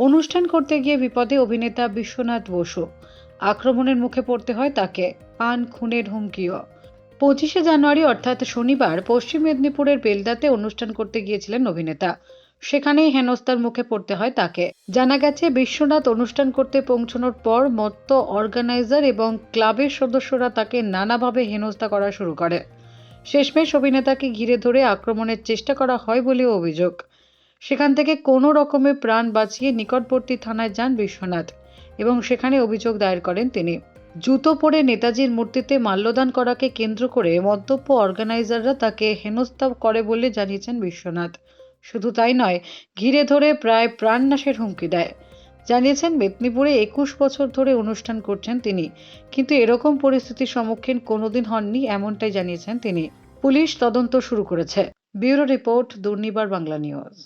অনুষ্ঠান করতে গিয়ে বিপদে অভিনেতা বিশ্বনাথ বসু। আক্রমণের মুখে পড়তে হয় তাকে। পান, খুনের হুমকিও। পঁচিশে জানুয়ারি, অর্থাৎ শনিবার, পশ্চিম মেদিনীপুরের বেলদাতে অনুষ্ঠান করতে গিয়েছিলেন অভিনেতা। সেখানেই হেনস্থার মুখে পড়তে হয় তাকে। জানা গেছে, বিশ্বনাথ অনুষ্ঠান করতে পৌঁছানোর পর মত্ত অর্গানাইজার এবং ক্লাবের সদস্যরা তাকে নানাভাবে হেনস্থা করা শুরু করে। শেষমেশ অভিনেতাকে ঘিরে ধরে আক্রমণের চেষ্টা করা হয় বলেও অভিযোগ। সেখান থেকে কোনো রকমে প্রাণ বাঁচিয়ে নিকটবর্তী থানায় যান বিশ্বনাথ এবং সেখানে অভিযোগ দায়ের করেন তিনি। জুতো পরে নেতাজির মূর্তিতে মাল্যদান করাকে কেন্দ্র করে মন্তব্য অর্গানাইজাররা তাকে হেনস্থা করে বলে জানিয়েছেন বিশ্বনাথ। শুধু তাই নয়, ঘিরে ধরে প্রায় প্রাণনাশের হুমকি দেয়। জানিয়েছেন, মেদিনীপুরে একুশ বছর ধরে অনুষ্ঠান করছেন তিনি, কিন্তু এরকম পরিস্থিতির সম্মুখীন কোনোদিন হননি এমনটাই জানিয়েছেন তিনি। পুলিশ তদন্ত শুরু করেছে। Bureau report, Durnibar Bangla news.